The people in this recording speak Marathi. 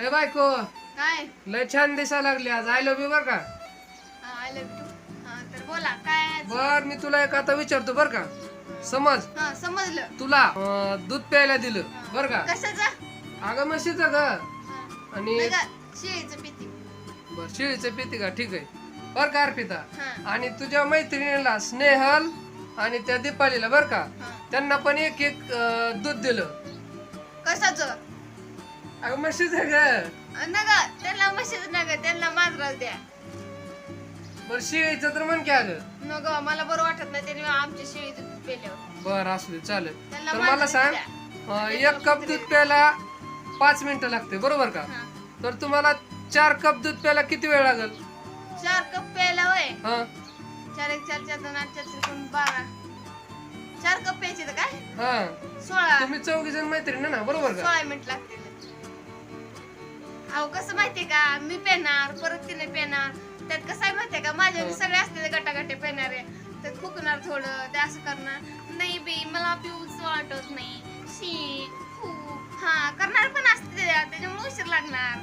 ए बायको काय? लय छान दिसायला लागली आज. आय लव्ह यू बर का? आय लव्ह यू हा तर बोला काय आहे? बर मी तुला एक आता विचारतो बर का. समज. हा समजलं. तुला अं, दूध प्यायला दिलं बर का? कशाचा? अगं म्हशीचं ग. आणि शेळीचं पिती. बर शिळीचं पिती का? ठीक आहे. बर का अर्पिता? हा. आणि तुझ्या मैत्रिणीला स्नेहल आणि त्या दीपालीला बर का? हा. त्यांना पण एक एक अं, दूध दिलं. कशाचं? अगं म्हशीचं ग. नग त्यांना म्हशीच नग त्यांना मांजराच द्या. बर शिळीचं तर म्हण की अगं. नग मला बरं वाटत नाही त्यांनी आमच्या शेळीचं दूध पेल्यावर. बर असू दे चालेल. त्यांना तर मला मांजराचं सांग द्या. अं, एक कप दूध प्यायला पाच मिनिटं लागते बरोबर का? हा. तर तुम्हाला चार कप दूध प्यायला किती वेळ लागेल? चार कप प्यायला हा. चार एक चार चार दोन आठ चार चार दोन बारा. चार कप प्यायचे तर काय? हा. सोळा. तुम्ही चौघी जण मैत्रिणी ना बरोबर का? सोळा मिनिट लागतील. अहो कसं माहितीये का? मी पेणार परत तिने पेणार त्यात कसं आहे माहितीये का? माझ्या हो. सगळे असते गटागटे पेणारे त्यात फुकणार थोडं ते असं करणार. नाही बी मला पिऊच वाटत नाही. शी फू. हा करणार पण असते त्या, त्याच्यामुळे उशीर लागणार.